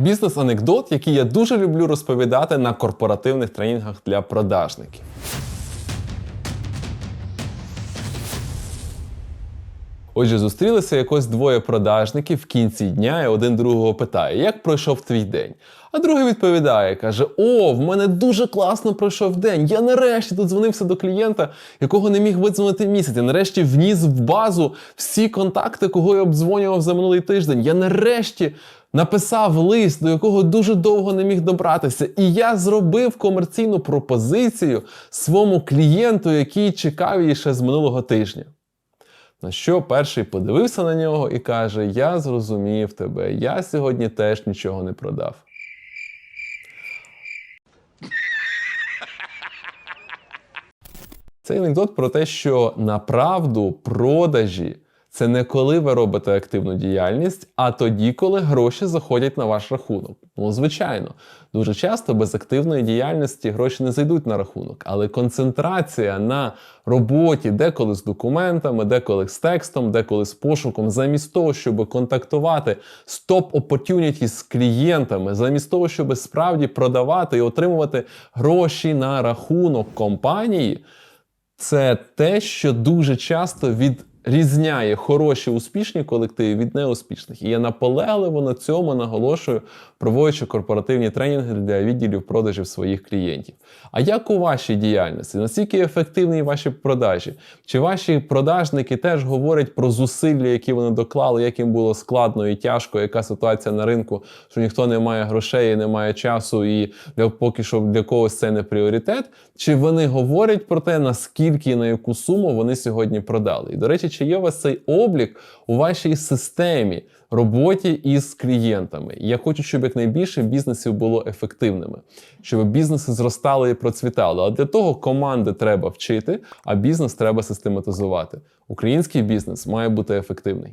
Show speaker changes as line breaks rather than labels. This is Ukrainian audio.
Бізнес-анекдот, який я дуже люблю розповідати на корпоративних тренінгах для продажників. Отже, зустрілися якось двоє продажників в кінці дня, і один другого питає, як пройшов твій день? А другий відповідає, каже: О, в мене дуже класно пройшов день. Я нарешті додзвонився до клієнта, якого не міг видзвонити місяць. Я нарешті вніс в базу всі контакти, кого я обдзвонював за минулий тиждень. Я нарешті написав лист, до якого дуже довго не міг добратися. І я зробив комерційну пропозицію своєму клієнту, який чекав її ще з минулого тижня. На що перший подивився на нього і каже: Я зрозумів тебе, я сьогодні теж нічого не продав. Цей анекдот про те, що направду продажі це не коли ви робите активну діяльність, а тоді, коли гроші заходять на ваш рахунок. Ну, звичайно, дуже часто без активної діяльності гроші не зайдуть на рахунок, але концентрація на роботі, деколи з документами, деколи з текстом, деколи з пошуком, замість того, щоб контактувати з топ-opportunities з клієнтами, замість того, щоб справді продавати і отримувати гроші на рахунок компанії це те, що дуже часто відрізняє хороші успішні колективи від неуспішних. І я наполегливо на цьому наголошую, проводячи корпоративні тренінги для відділів продажів своїх клієнтів. А як у вашій діяльності? Наскільки ефективні ваші продажі? Чи ваші продажники теж говорять про зусилля, які вони доклали, як їм було складно і тяжко, яка ситуація на ринку, що ніхто не має грошей, не має часу, і для поки що для когось це не пріоритет? Чи вони говорять про те, наскільки і на яку суму вони сьогодні продали? І до речі, чи є цей облік у вашій системі роботі із клієнтами? Я хочу, щоб якнайбільше бізнесів було ефективними, щоб бізнеси зростали і процвітали. А для того команди треба вчити, а бізнес треба систематизувати. Український бізнес має бути ефективний.